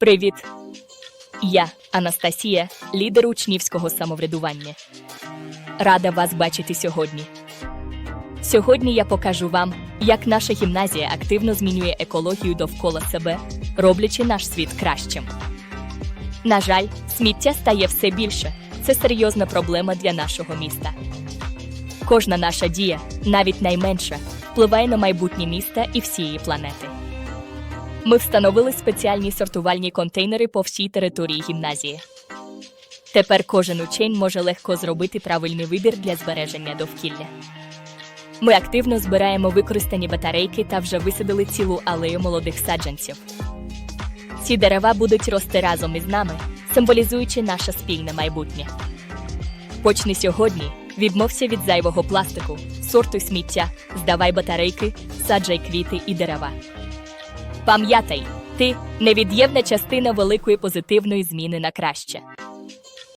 Привіт! Я Анастасія, лідер учнівського самоврядування. Рада вас бачити сьогодні. Сьогодні я покажу вам, як наша гімназія активно змінює екологію довкола себе, роблячи наш світ кращим. На жаль, сміття стає все більше. Це серйозна проблема для нашого міста. Кожна наша дія, навіть найменша, впливає на майбутнє міста і всієї планети. Ми встановили спеціальні сортувальні контейнери по всій території гімназії. Тепер кожен учень може легко зробити правильний вибір для збереження довкілля. Ми активно збираємо використані батарейки та вже висадили цілу алею молодих саджанців. Ці дерева будуть рости разом із нами, символізуючи наше спільне майбутнє. Почни сьогодні, відмовся від зайвого пластику, сортуй сміття, здавай батарейки, саджай квіти і дерева. Пам'ятай, ти невід'ємна частина великої позитивної зміни на краще.